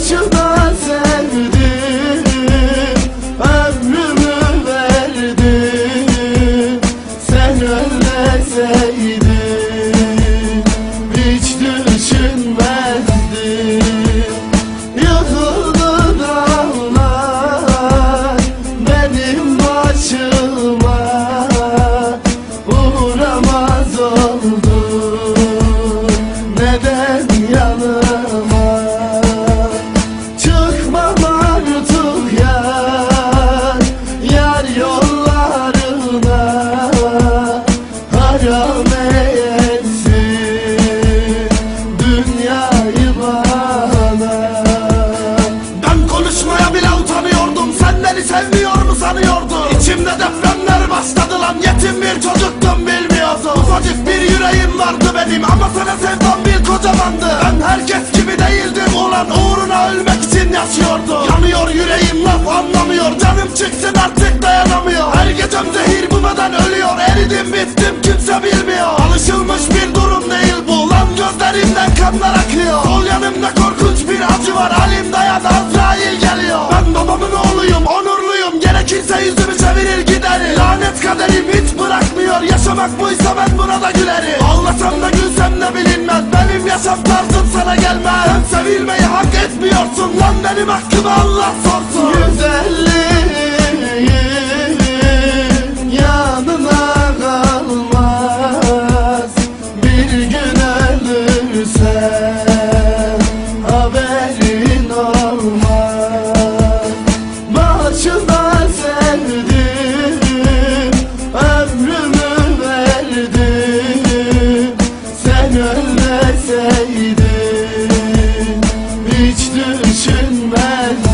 gracias. Evimde depremler başladı lan. Yetim bir çocuktum bilmiyordum. Ufacık bir yüreğim vardı benim. Ama sana sevdam bir kocamandı. Ben herkes gibi değildim. Ulan uğruna ölmek için yaşıyordum. Yanıyor yüreğim laf anlamıyor. Canım çıksın artık. Yüzümü çevirir giderim Lanet kaderim hiç bırakmıyor. Yaşamak buysa ben buna da gülerim. Ağlasam da gülsem de bilinmez. Benim yaşam tarzım sana gelmez. Sen sevilmeyi hak etmiyorsun. Lan benim hakkımı Allah sorsun. Güzeller görsünler